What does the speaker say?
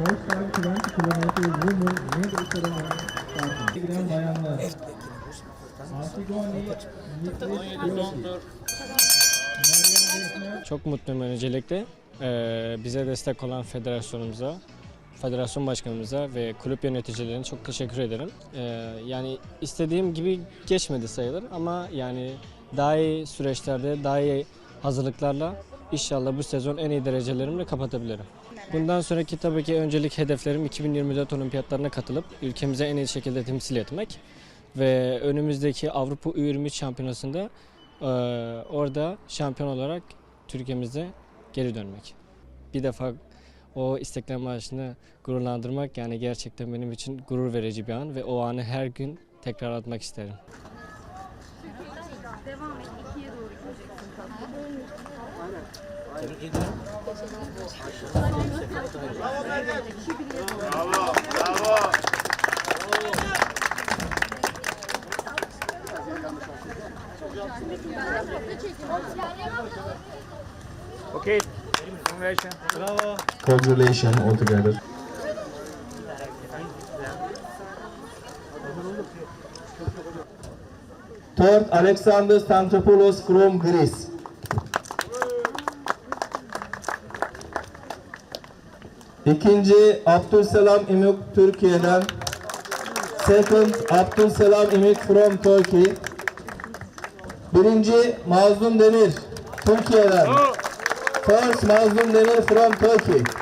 First time 20 kilometers women mid ceremony starting. Giren bayanlar. Antigone Niklas Meryem Çok mutluyum öncelikle. Ee, bize destek olan federasyonumuza, federasyon başkanımıza ve kulüp yöneticilerine çok teşekkür ederim. Ee, yani istediğim gibi geçmedi sayılır ama yani daha iyi süreçlerde, daha iyi hazırlıklarla inşallah bu sezon en iyi derecelerimle kapatabilirim. Bundan sonraki tabii ki öncelik hedeflerim 2024 olimpiyatlarına katılıp ülkemize en iyi şekilde temsil etmek ve önümüzdeki Avrupa U23 şampiyonasında eee, orada şampiyon olarak Türkiye'mize geri dönmek. Bir defa o istiklal Marşı'nı gururlandırmak yani gerçekten benim için gurur verici bir an ve o anı her gün tekrar atmak isterim. Devam gideceksin tatlım. Okay. Congratulations. Bravo. Congratulations all together. Third, Alexander Stantopoulos from Greece. İkinci, Abdülselam İmik Türkiye'den. Second, Abdülselam İmik from Turkey. Birinci, Mazlum Demir Türkiye'den. First, Mazlum Demir from Turkey.